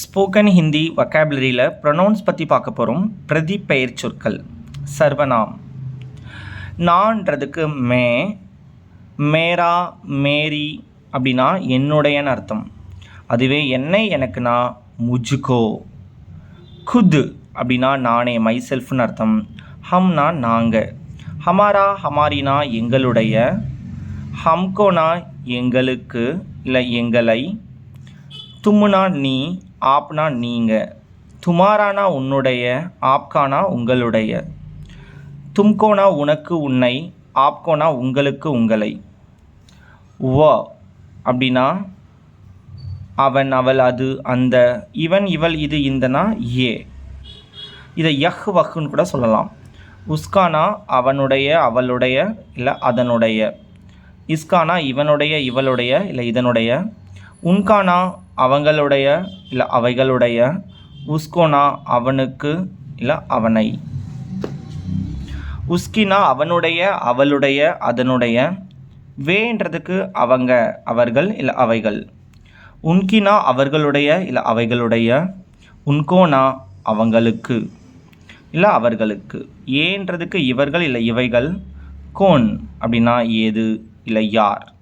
Spoken Hindi வொக்காபுலரியில் pronounce பற்றி பார்க்க போகிறோம் பிரதி பெயர் சொற்கள் சர்வநாம். நான்றதுக்கு மே மேரா மேரி அப்படின்னா என்னுடையன்னு அர்த்தம். அதுவே என்னை எனக்குனா முஜுகோ. குது அப்படின்னா நானே மை செல்ஃப்னு அர்த்தம். ஹம்னா நாங்கள் ஹமாரா ஹமாரினா எங்களுடைய. ஹம்கோனா எங்களுக்கு இல்லை எங்களை. தும்முனா நீ ஆப்னா நீங்கள் துமாரானா உன்னுடைய ஆப்கானா உங்களுடைய. தும்கோனா உனக்கு உன்னை ஆப்கோனா உங்களுக்கு உங்களை. வ அப்படின்னா அவன் அவள் அது அந்த இவன் இவள் இது இந்தனா ஏ. இதை யஹ் வஹ்னு கூட சொல்லலாம். உஸ்கானா அவனுடைய அவளுடைய இல்லை அதனுடைய. இஸ்கானா இவனுடைய இவளுடைய இல்லை இதனுடைய. உன்கானா அவங்களுடைய இல்லை அவைகளுடைய உஸ்கோனா அவனுக்கு இல்லை அவனை. உஸ்கினா அவனுடைய அவளுடைய அதனுடைய வேன்றதுக்கு அவங்க அவர்கள் இல்லை அவைகள். உன்கினா அவர்களுடைய இல்லை அவைகளுடைய உன்கோனா அவங்களுக்கு இல்லை அவர்களுக்கு. ஏன்றதுக்கு இவர்கள் இல்லை இவைகள் கோன் அப்படின்னா ஏது இல்லை யார்.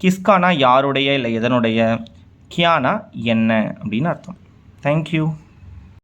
கிஸ்கானா யாருடைய இல்லை எதனுடைய? கியானா என்ன? அப்படின்னு அர்த்தம். தேங்க்யூ